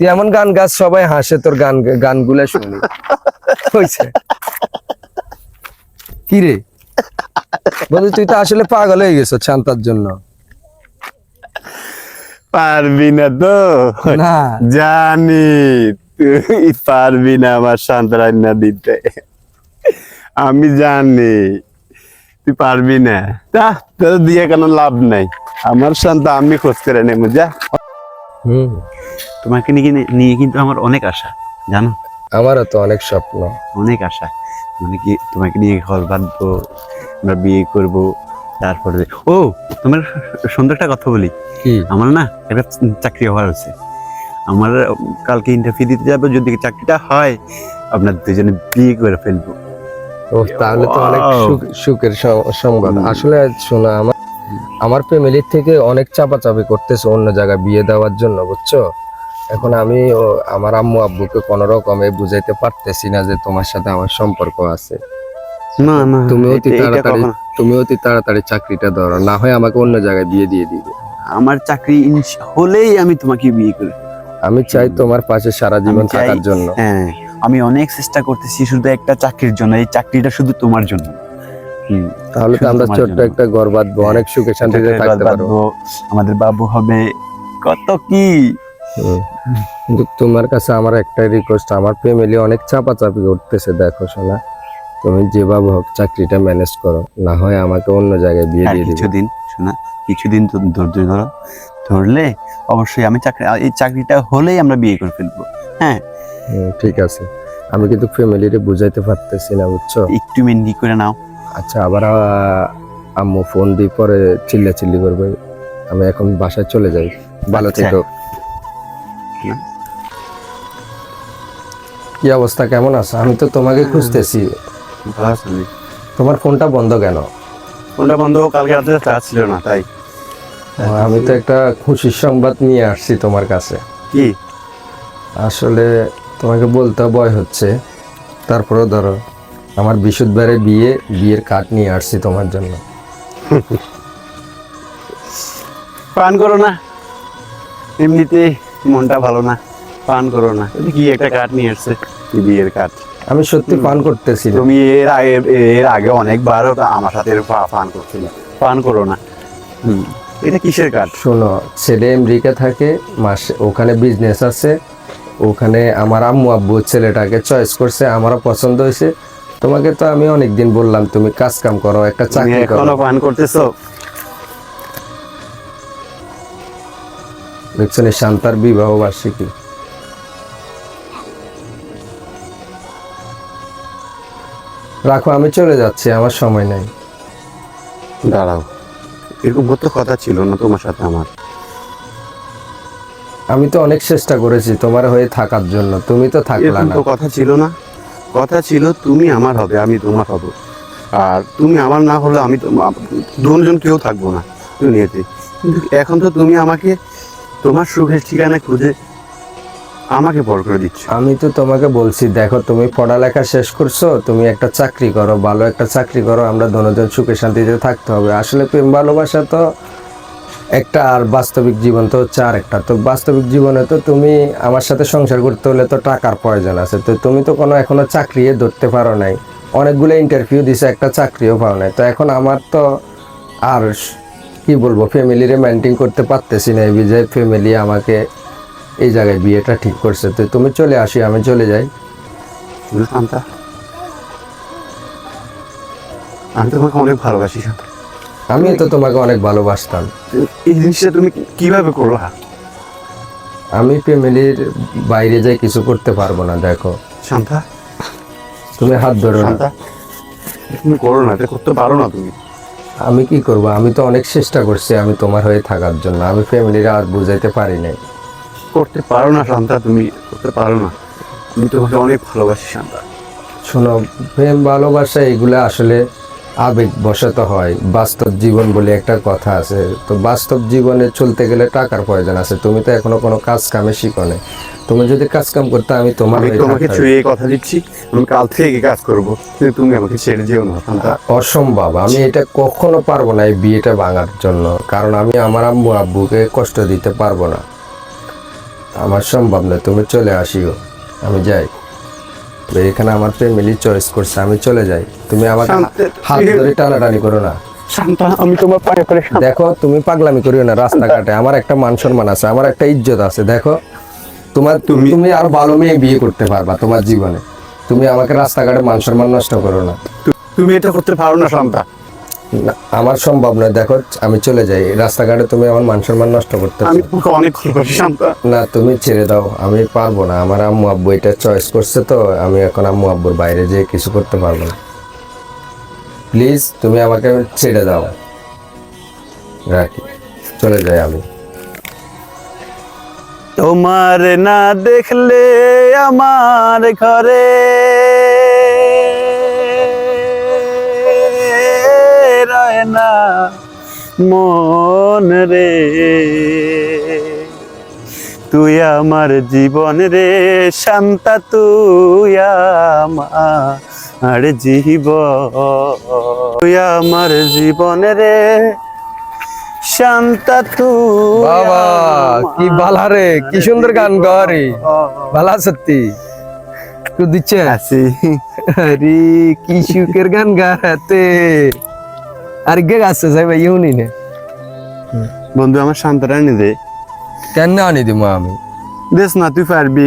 তুই এমন গান গাছ সবাই হাসে তোর গান গানগুলা শুনি। হয়েছে কি রে? বন্ধু তুই তো আসলে পাগল হয়ে গেছো শান্তার জন্য। পারবি না তো। না। জানি তুই পারবি না আমার সান্ত্বনা দিতে। আমি জানি তুই পারবি না। তা তোর দিয়ে কোনো লাভ নাই। আমার শান্ত আমি খোঁজ করে নেব যা। হুম। তোমাকে নিয়ে নিয়ে কিন্তু আমার অনেক আশা জানো? আমারও তো অনেক স্বপ্ন। অনেক আশা। মানে কি তোমাকে নিয়ে ঘর বাঁধবো আমরা বিয়ে করব তারপরে ও তোমার সুন্দর একটা কথা বলি। আমার না একটা চাকরি হওয়ার আছে। আমার কালকে ইন্টারভিউ দিতে যাব যদি চাকরিটা হয় আপনার দুজনে বিয়ে করে ফেলব। ও তাহলে তো অনেক সুখ- সুখের সংবাদ। আসলে শোনো আমার আমার ফ্যামিলির থেকে অনেক চাপাচাপি করতেছে অন্য জায়গায় বিয়ে দেওয়ার জন্য বুঝছ? এখন আমি আমার আম্মু আব্বুকে কোনো রকমে বুঝাইতে পারতেছি না যে তোমার সাথে আমার সম্পর্ক আছে। না না তুমি অতি তাড়াতাড়ি তুমি অতি তাড়াতাড়ি চাকরিটা ধরো না হয় আমাকে অন্য জায়গায় বিয়ে দিয়ে দিবে। আমার চাকরি হলেই আমি তোমাকে বিয়ে করি আমি চাই তোমার পাশে সারা জীবন থাকার জন্য। হ্যাঁ আমি অনেক চেষ্টা করতেছি শুধু একটা চাকরির জন্য এই চাকরিটা শুধু তোমার জন্য। হুম তাহলে তো আমরা ছোট্ট একটা ঘর বাঁধবো অনেক সুখে শান্তিতে থাকতে পারব। আমাদের বাবু হবে কত কি। কিন্তু তোমার কাছে আমার একটাই রিকোয়েস্ট আমার ফ্যামিলি অনেক চাপাচাপি করতেছে দেখো শোনা তুমি যেভাবে হোক চাকরিটা ম্যানেজ করো না হয় আমাকে অন্য জায়গায় বিয়ে দিয়ে কিছুদিন শোনা কিছুদিন তো ধৈর্য ধরো। ধরলে অবশ্যই আমি চাকরি এই চাকরিটা হলেই আমরা বিয়ে করে ফেলব হ্যাঁ? ঠিক আছে। আমি কিন্তু ফ্যামিলিরে বুঝাইতে পারতেছি না বুঝছ? একটু মেন্ডি করে নাও। আচ্ছা আবার আম্মু ফোন দিয়ে পরে চিল্লা চিল্লি করবে। আমি এখন বাসায় চলে যাই। ভালো আচ্ছা। থেকো। কি? অবস্থা? কেমন আছো? আমি তো তোমাকে খুঁজতেছি। তোমার ফোনটা বন্ধ কেন? ফোনটা বন্ধ কালকে রাতে চার্জ ছিল না তাই। আমি তো একটা খুশির সংবাদ নিয়ে আসছি তোমার কাছে। কি? আসলে তোমাকে বলতে ভয় হচ্ছে। তারপরেও ধরো আমার বিশুদ্ধবারে বিয়ে বিয়ের কাঠ নিয়ে আসছি তোমার জন্য। পান করো না। এমনিতে মনটা ভালো না পান করো না। কি একটা কাঠ নিয়ে আসছে বিয়ের কাঠ। আমি সত্যি পান করতেছি তুমি এর আগে এর আগে অনেকবার আমার সাথে পান করছিলে পান করো না। হুম। এটা কিসের কাঠ? শোনো ছেলে আমেরিকা থাকে মাসে ওখানে বিজনেস আছে ওখানে আমার আম্মু আব্বু ছেলেটাকে চয়েস করছে আমারও পছন্দ হয়েছে। তোমাকে তো আমি অনেকদিন বললাম তুমি কাজ কাম করো একটা চাকরি করো। পান করতেছো? দেখছ নি শান্তার বিবাহ বার্ষিকী। রাখো আমি চলে যাচ্ছি আমার সময় নেই। দাঁড়াও এরকম তো কথা ছিল না তোমার সাথে আমার? আমি তো অনেক চেষ্টা করেছি তোমার হয়ে থাকার জন্য তুমি তো থাকলা না। কথা ছিল না। কথা ছিল তুমি আমার হবে আমি তোমার হব। আর তুমি আমার না হলে আমি তো দুজন কেউ থাকব না দুনিয়াতে। কিন্তু এখন তো তুমি আমাকে তোমার সুখের ঠিকানা খুঁজে আমাকে বড় করে দিচ্ছ। আমি তো তোমাকে বলছি, দেখো, তুমি পড়ালেখা শেষ করছ, তুমি একটা চাকরি করো, ভালো একটা চাকরি করো, আমরা দনজন সুখে শান্তিতে থাকতে হবে। আসলে প্রেম ভালোবাসা তো একটা, আর বাস্তবিক জীবন তো হচ্ছে আর একটা তো বাস্তবিক জীবনে তো তুমি আমার সাথে সংসার করতে হলে তো টাকার প্রয়োজন আছে। তো তুমি তো কোনো এখনও চাকরি ধরতে পারো নাই। অনেকগুলো ইন্টারভিউ দিছে, একটা চাকরিও পাও নাই। তো এখন আমার তো আর কি বলব ফ্যামিলিরে মেনটেন করতে পারতেছি না এই বিজয় ফ্যামিলি আমাকে এই জায়গায় বিয়েটা ঠিক করছে। তো তুমি চলে আসি আমি চলে যাই। আমি তোমাকে অনেক ভালোবাসি আমি তো তোমাকে অনেক ভালোবাসতাম। এই জিনিসটা তুমি কীভাবে করলা? আমি ফ্যামিলির বাইরে যাই কিছু করতে পারব না দেখো। শান্তা তুমি হাত ধরো না। তুমি করো না এটা করতে পারো না তুমি। আমি কি করব? আমি তো অনেক চেষ্টা করছি আমি তোমার হয়ে থাকার জন্য। আমি ফ্যামিলির আর বুঝাইতে পারি নাই। করতে পারো না শান্তা তুমি করতে পারো না। আমি তোমাকে অনেক ভালোবাসি শান্তা। শোনো প্রেম ভালোবাসা এগুলো আসলে আবেগ বশত হয়। বাস্তব জীবন বলে একটা কথা আছে। তো বাস্তব জীবনে চলতে গেলে টাকার প্রয়োজন আছে। তুমি তো এখনও কোনো কাজ কামে শিখো তুমি যদি কাজ কাম করতে আমি তোমার তোমাকে। ছুঁয়ে কথা দিচ্ছি। আমি কাল থেকে কাজ করব। কিন্তু তুমি আমাকে ছেড়ে যেও না অসম্ভব। আমি এটা কখনো পারব না এই বিয়েটা ভাঙার জন্য। কারণ আমি আমার আম্মু আব্বুকে কষ্ট দিতে পারব না। আমার সম্ভব নয় তুমি চলে আসিও। আমি যাই। এখানে আমার ফ্যামিলি চয়েস করছে। আমি চলে যাই। তুমি আমার হাত ধরে টানাটানি করো না। আমি তোমার পায়ে দেখো তুমি পাগলামি করিও না রাস্তাঘাটে। আমার একটা মান সম্মান আছে। আমার একটা ইজ্জত আছে। দেখো তোমার তুমি তুমি আর ভালো মেয়ে বিয়ে করতে পারবা তোমার জীবনে। তুমি আমাকে রাস্তাঘাটে মান সম্মান নষ্ট করো না। তুমি এটা করতে পারো না শান্তা আমার সম্ভব নয়। দেখো আমি চলে যাই। রাস্তাঘাটে তুমি আমার মান সম্মান নষ্ট করতে আমি তোমাকে অনেক ভালোবাসি শান্তা। না তুমি ছেড়ে দাও। আমি পারব না। আমার আম্মু আব্বু এটা চয়েস করছে তো। আমি এখন আম্মু আব্বুর বাইরে যেয়ে কিছু করতে পারব না। প্লিজ তুমি আমাকে ছেড়ে দাও। রাখি। চলে যাই আমি। তোমার না দেখলে আমার ঘরে। রয় না মন রে। তুই আমার জীবন রে, শান্তা, তুই আমার জীব তুই আমার জীবন রে শান্তা বাবা কি বালা রে কি সুন্দর গান বালা সত্যি। দিচ্ছে আছি। আরে কি সুখের গান গাতে। আর গে গাছে যাই ভাই ইউনি নে। বন্ধু আমার শান্তারা এনে দে। কেন আনি দিব আমি? দেশ না তুই পারবি।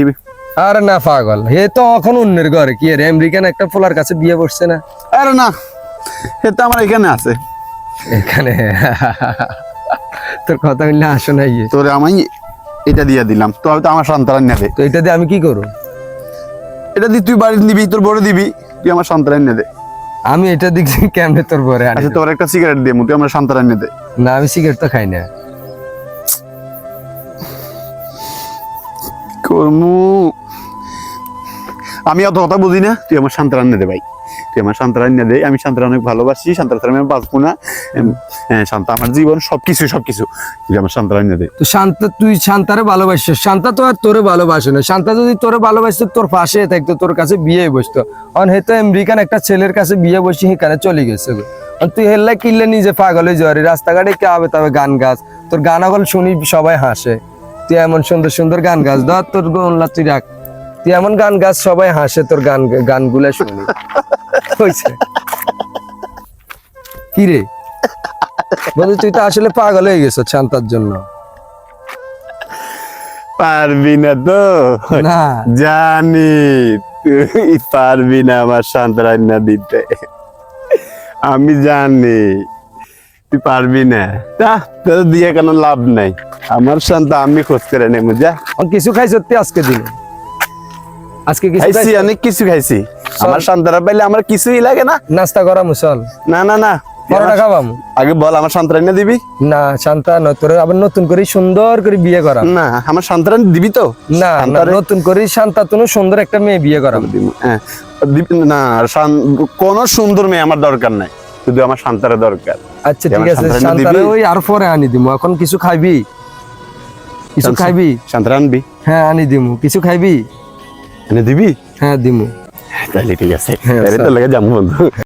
আরে না পাগল। হে তো এখন অন্যের ঘরে কি রে আমেরিকান একটা পোলার কাছে বিয়ে বসছে না? আরে না হে তো আমার এখানে আছে। এখানে? তোর কথা বললে আসো না ইয়ে তোরে আমি এটা দিয়ে দিলাম তো তো আমার সন্তান দে তো এটা দিয়ে আমি কি করব? এটা দিয়ে তুই বাড়ি নিবি তোর বড় দিবি তুই আমার সন্তান দে আমি এটা দেখছি কেমনে তোর আনি। আচ্ছা তোর একটা সিগারেট দিয়ে তুই আমার সন্তান দে না আমি সিগারেট তো খাই না। কর্মু? আমি অত কথা বুঝি না তুই আমার সন্তান দে ভাই। তুই আমার সন্তান এনে দে আমি সন্তান অনেক ভালোবাসি সন্তান ছাড়া আমি বাঁচবো না। হ্যাঁ শান্তা আমার জীবন সবকিছু সবকিছু। আমার সন্তান এনে দে তো শান্ত, তুই শান্তারে ভালোবাসিস। শান্তা তো আর তোরে ভালোবাসে না। শান্তা যদি তোরে ভালোবাসতো, তোর পাশে থাকতো, তোর কাছে বিয়ে বসতো। অন হেতো আমেরিকান একটা ছেলের কাছে বিয়ে বসে সেখানে চলে গেছে তুই হেল্লা কিনলে নিজে পাগল হয়ে রাস্তাঘাটে কে হবে তবে গান গাছ তোর গান আগল শুনি সবাই হাসে। তুই এমন সুন্দর সুন্দর গান গাছ ধর তোর গোনলা তুই রাখ। তুই এমন গান গাছ সবাই হাসে তোর গান, গানগুলা শুনি। হয়েছে। কি রে? বন্ধু তুই তো আসলে পাগল হয়ে গেছ শান্তার জন্য। পারবি না তো? না। জানি তুই পারবি না আমার দিতে। আমি জানি তুই পারবি না। তা তোর দিয়ে কোনো লাভ নাই। আমার শান্ত আমি খোঁজ করে নেব যা। কিছু খাই সত্যি আজকে দিন? আজকে কিছু খাইছি খাইছি? অনেক কিছু খাইছি। আমার সন্তান পাইলে আমার কিছুই লাগে না। নাস্তা করা মুসল না না না। পরোটা খাবাম আগে বল আমার সন্তান দিবি? না শান্তা ন তোর আবার নতুন করে সুন্দর করে বিয়ে করা না আমার সন্তান দিবি তো? না নতুন করে শান্তা তুমি সুন্দর একটা মেয়ে বিয়ে করাম। হ্যাঁ, না কোনো সুন্দর মেয়ে আমার দরকার নাই। শুধু আমার সন্তানের দরকার। আচ্ছা ঠিক আছে শান্তারে ওই আর পরে আনি দিমু। এখন কিছু খাইবি? কিছু খাইবি? সন্তান আনবি? হ্যাঁ আনি দিমু। কিছু খাইবি? এনে দিবি? হ্যাঁ দিমু। তাহলে ঠিক আছে হ্যাঁ, তাহলে তো স্যার। লাগে যাব বন্ধু